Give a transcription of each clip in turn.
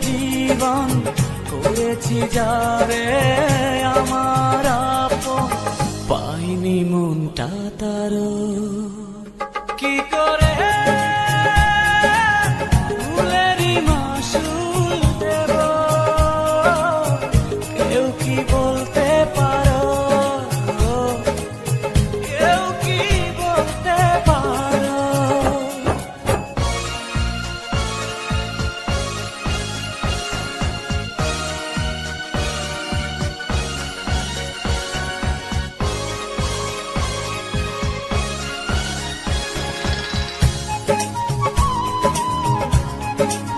জীবন করেছি যাবে Música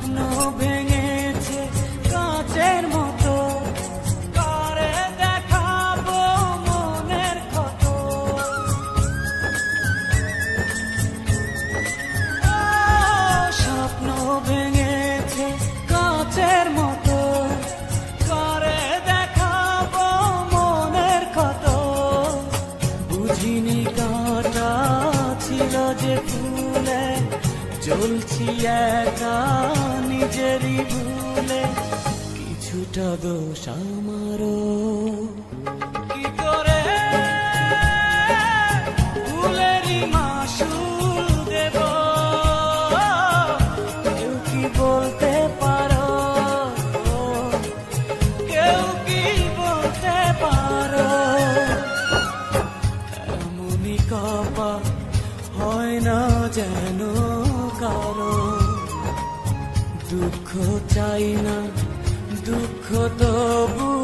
স্বপ্ন ভেঙেছে কাচের মতো। করে দেখাবো মনের ক্ষত? স্বপ্ন ভেঙেছে কাচের মতো। করে দেখাবো মনের ক্ষত? বুঝিনি কাটা ছিল যে ফুলে। চলছি একা নিজেরই ভুলে। কিছুটা দোষ আমারও। কি করে? ফুলেরই মাসুল দেব। কেউ কি বলতে পারো? কেউ কি বলতে পারো? এমনই কপা হয় না যেন। দুঃখ চাই না দুঃখ তবু